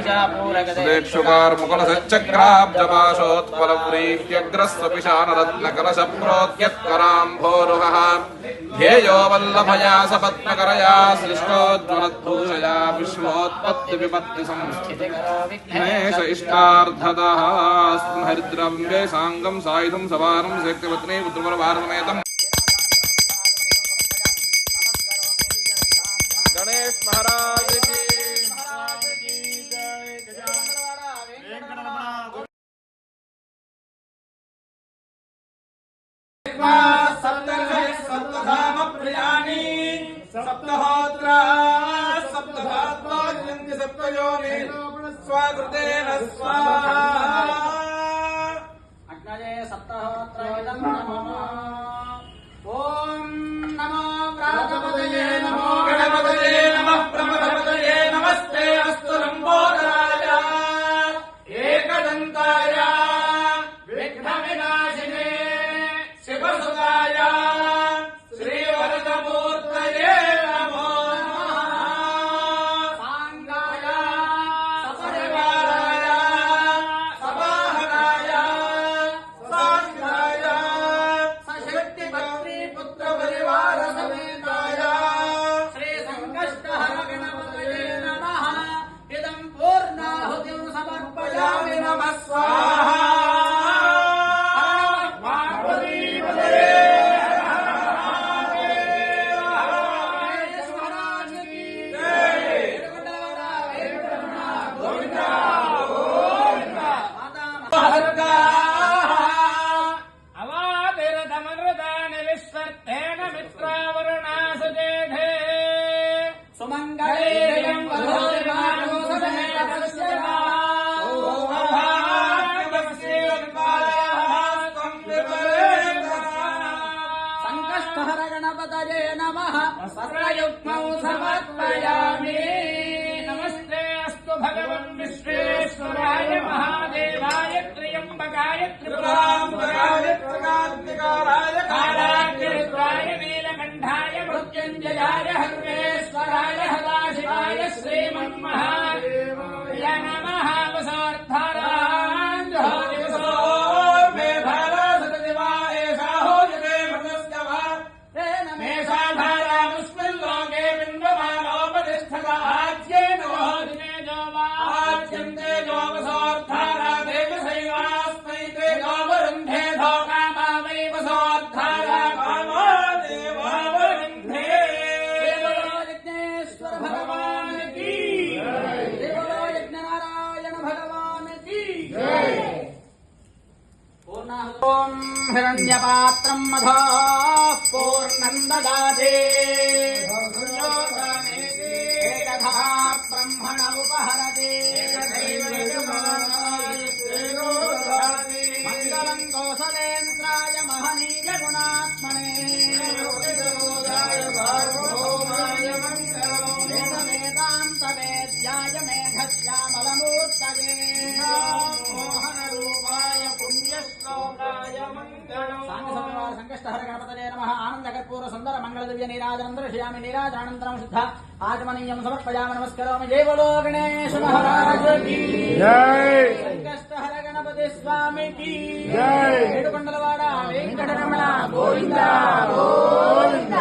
सुदेक्षुकार्मुकुलसच्चक्राब्जपाशोत्पलपुरीह्यग्रस्वपिशानरत्नकलशप्रोद्यत्कराम्भोरुहः ध्येयो वल्लभया सपत्नकरया सृष्टोज्ज्वलद्भूषया विश्वोत्पत्तिविपत्तिसंस्थितिगणेश इष्टार्थदः हरिद्रव्ये साङ्गं सायुधं सवारं शक्तिपत्नी पुत्रवरभारतमेतम् गणेश महाराज की सप्तधामप्रियाणि सप्तहोत्रा सप्तधात्मान्यन्ति सप्तयोनि स्वाकृतेन स्वाहा अग्नये सप्तहोत्रैदं नमः నమస్కార గణపతయే నమ వస్త్రయుగ్మౌ సమర్పయామి నమస్తే అస్తు భగవన్ విశ్వేశ్వరాయ మహాదేవాయ త్రియంబకాయ త్రిపురాంబరాయ త్రికార్తికారాయ కాలాగ్రాయ నీలకంఠాయ మృత్యుంజయాయ హర్వేశ్వరాయ హరాశివాయ శ్రీమన్మహాదేవాయ ॐ हिरण्यपात्रं मधा पूर्णं ददाति కర్పూర సుందర మంగళ దివ్య నీరాజనం దర్శయామి నీరాజనానంతరం శుద్ధ ఆచమనీయం సమర్పయామి నమస్కరోమి. జై బలో గణేశ మహారాజ సంకష్టహర గణపతి స్వామికి. ఏడుకొండలవాడ వెంకటరమణ గోవింద. గోవింద.